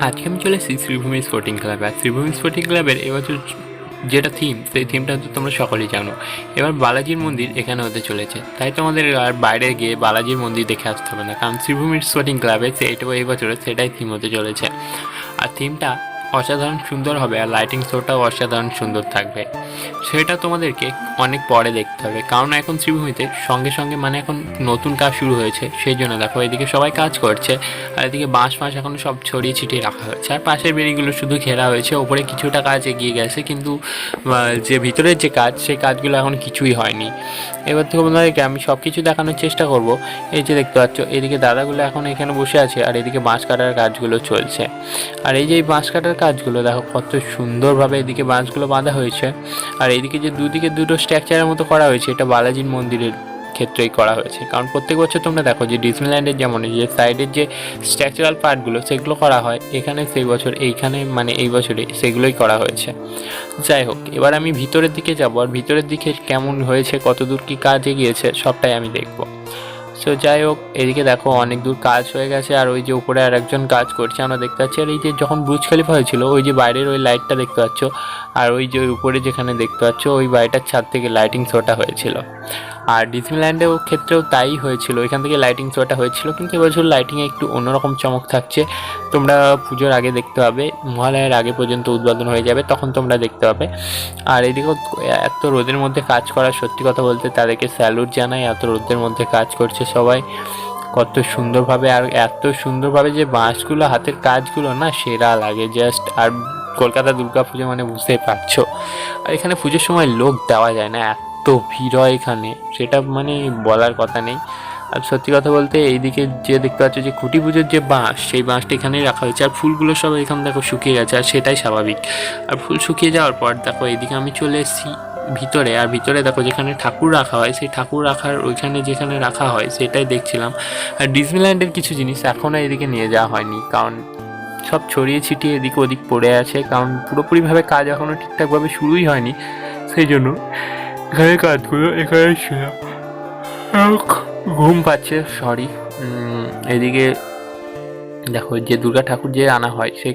আজকে আমি চলে এসেছি শ্রীভূমি স্পোর্টিং ক্লাব আর শ্রীভূমি স্পোর্টিং ক্লাবের এবছর যেটা থিম সেই থিমটা তো তোমরা সকলেই জানো। এবার বালাজির মন্দির এখানে হতে চলেছে। তাই তোমাদের আর বাইরে গিয়ে বালাজির মন্দির দেখে আসতে হবে না। কারণ শ্রীভূমির স্পোর্টিং ক্লাবে সেইটা এই বছরে সেটাই থিম হতে চলেছে। আর থিমটা অসাধারণ সুন্দর হবে আর লাইটিং শোটাও অসাধারণ সুন্দর থাকবে। সেটা তোমাদেরকে অনেক পরে দেখতে হবে, কারণ এখন শ্রীভূমিতে সঙ্গে সঙ্গে মানে এখন নতুন কাজ শুরু হয়েছে, সেই জন্য দেখো এদিকে সবাই কাজ করছে, আর এদিকে বাঁশ ফাঁস এখন সব ছড়িয়ে ছিটিয়ে রাখা হয়েছে। আর পাশের বেড়িগুলো শুধু ঘেরা হয়েছে, ওপরে কিছুটা কাজ এগিয়ে গেছে, কিন্তু যে ভিতরের যে কাজ, সেই কাজগুলো এখন কিছুই হয়নি। এবার তোমাদেরকে আমি সব কিছু দেখানোর চেষ্টা করব। এই যে দেখতে পাচ্ছ, এদিকে দাদাগুলো এখন এখানে বসে আছে, আর এদিকে বাঁশ কাটার কাজগুলো চলছে। আর এই যে বাঁশ কাটার কাজগুলো, দেখো কত সুন্দরভাবে এদিকে বাঁশগুলো বাঁধা হয়েছে। আর এদিকে যে দুদিকে দুটো স্ট্রাকচারের মতো করা হয়েছে, এটা বালাজির মন্দিরের ক্ষেত্রেই করা হয়েছে। কারণ প্রত্যেক বছর তোমরা দেখো যে ডিসনিল্যান্ডের যেমন যে সাইডের যে স্ট্রাকচারাল পার্টগুলো, সেগুলো করা হয়, এখানে সেই বছর, এইখানে মানে এই বছরে সেগুলোই করা হয়েছে। যাই হোক, এবার আমি ভিতরের দিকে যাব, আর ভিতরের দিকে কেমন হয়েছে কত দূর কী কাজ এগিয়েছে, সবটাই আমি দেখব। সো যাই হোক, এদিকে দেখো অনেক দূর কাজ হয়ে গেছে, আর ওই যে উপরে আর একজন কাজ করছে, আমরা দেখতে পাচ্ছি। আর এই যে যখন ব্রুজ খালিফা হয়েছিল, ওই যে বাইরের ওই লাইটটা দেখতে পাচ্ছ, আর ওই যে উপরে যেখানে দেখতে পাচ্ছ, ওই বাড়িটার ছাদ থেকে লাইটিং শোটা হয়েছিল। আর ডিসনিল্যান্ডেও ক্ষেত্রেও তাই হয়েছিল। এখান থেকে লাইটিং শোটা হয়েছিল, কিন্তু এবছর লাইটিংয়ে একটু অন্যরকম চমক থাকছে। তোমরা পুজোর আগে দেখতে পাবে, মহালয়ের আগে পর্যন্ত উদ্বোধন হয়ে যাবে, তখন তোমরা দেখতে পাবে। আর এদিকেও এত রোদের মধ্যে কাজ করা, সত্যি কথা বলতে তাদেরকে স্যালুট জানাই, এত রোদের মধ্যে কাজ করছে সবাই। কত সুন্দরভাবে আর এত সুন্দরভাবে যে বাঁশগুলো, হাতের কাজগুলো না সেরা লাগে। জাস্ট আর কলকাতা দুর্গা পুজো মানে বুঝতেই পারছ। আর এখানে পুজোর সময় লোক দেওয়া যায় না এত ভিড় হয় এখানে, সেটা মানে বলার কথা নেই। আর সত্যি কথা বলতে এইদিকে যে দেখতে পাচ্ছ যে খুঁটি পুজোর যে বাঁশ, সেই বাঁশটা এখানেই রাখা হয়েছে। আর ফুলগুলো সব এখানে দেখো শুকিয়ে গেছে, আর সেটাই স্বাভাবিক। আর ফুল শুকিয়ে যাওয়ার পর দেখো এইদিকে আমি চলে এসেছি ভিতরে, আর ভিতরে দেখো যেখানে ঠাকুর রাখা হয়, সেই ঠাকুর রাখার ওইখানে যেখানে রাখা হয়, সেটাই দেখছিলাম। আর ডিজনিল্যান্ডের কিছু জিনিস এখনও এদিকে নিয়ে যাওয়া হয়নি, কারণ সব ছড়িয়ে ছিটিয়ে এদিক ওদিক পড়ে আছে, কারণ পুরোপুরিভাবে কাজ এখনও ঠিকঠাকভাবে শুরুই হয়নি, সেই জন্য। এখানে কাজগুলো এখানে ছিল ঘুম পাচ্ছে সরি এদিকে দেখো, যে দুর্গা ঠাকুর যে আনা হয় সেই